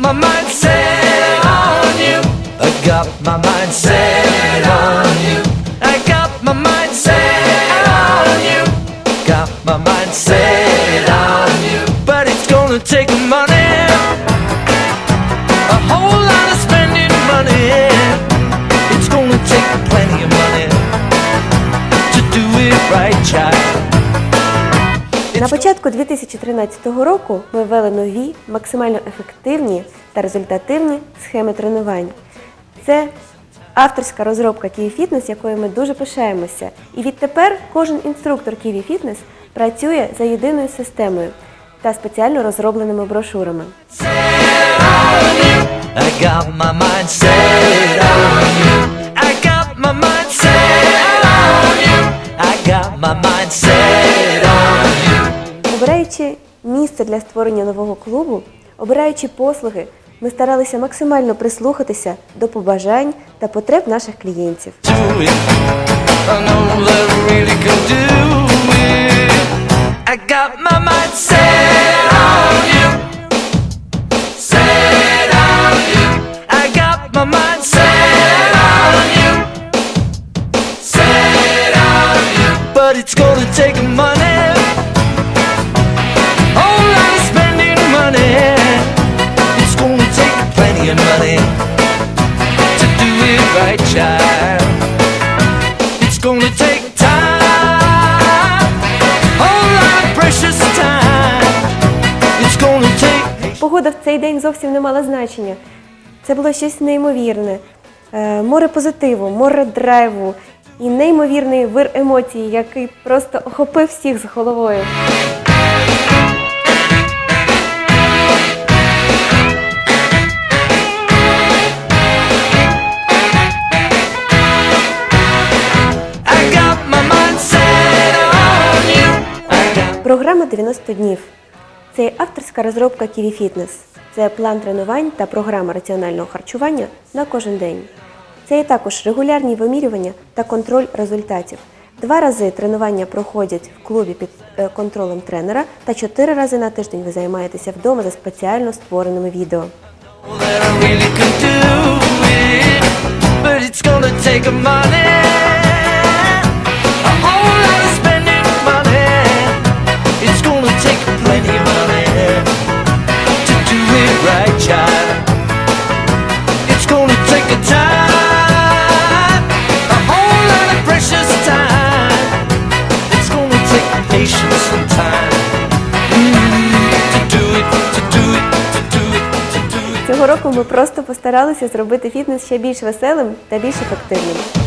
my mind set on you. I got my mind set on you. I got my mind set on you. Got my mind set on you. But it's gonna take money. A whole lot of spending money. It's gonna take plenty of money to do it right, child. На початку 2013 року ми ввели нові, максимально ефективні та результативні схеми тренувань. Це авторська розробка Kiwi Fitness, якою ми дуже пишаємося. І відтепер кожен інструктор Kiwi Fitness працює за єдиною системою та спеціально розробленими брошурами. I got my mind set on you. Обираючи місце для створення нового клубу, обираючи послуги, ми старалися максимально прислухатися до побажань та потреб наших клієнтів. Do it. I know that I Погода в цей день зовсім не мала значення. Це було щось неймовірне. Е, Море позитиву, море драйву і неймовірний вир емоцій, який просто охопив всіх з головою. Програма 90 днів. Це є авторська розробка Kiwi Fitness. Це план тренувань та програма раціонального харчування на кожен день. Це є також регулярні вимірювання та контроль результатів. Два рази тренування проходять в клубі під е, контролем тренера, та чотири рази на тиждень ви займаєтеся вдома за спеціально створеними відео. but it's gonna take. A Цього року ми просто постаралися зробити фітнес ще більш веселим та більш ефективним.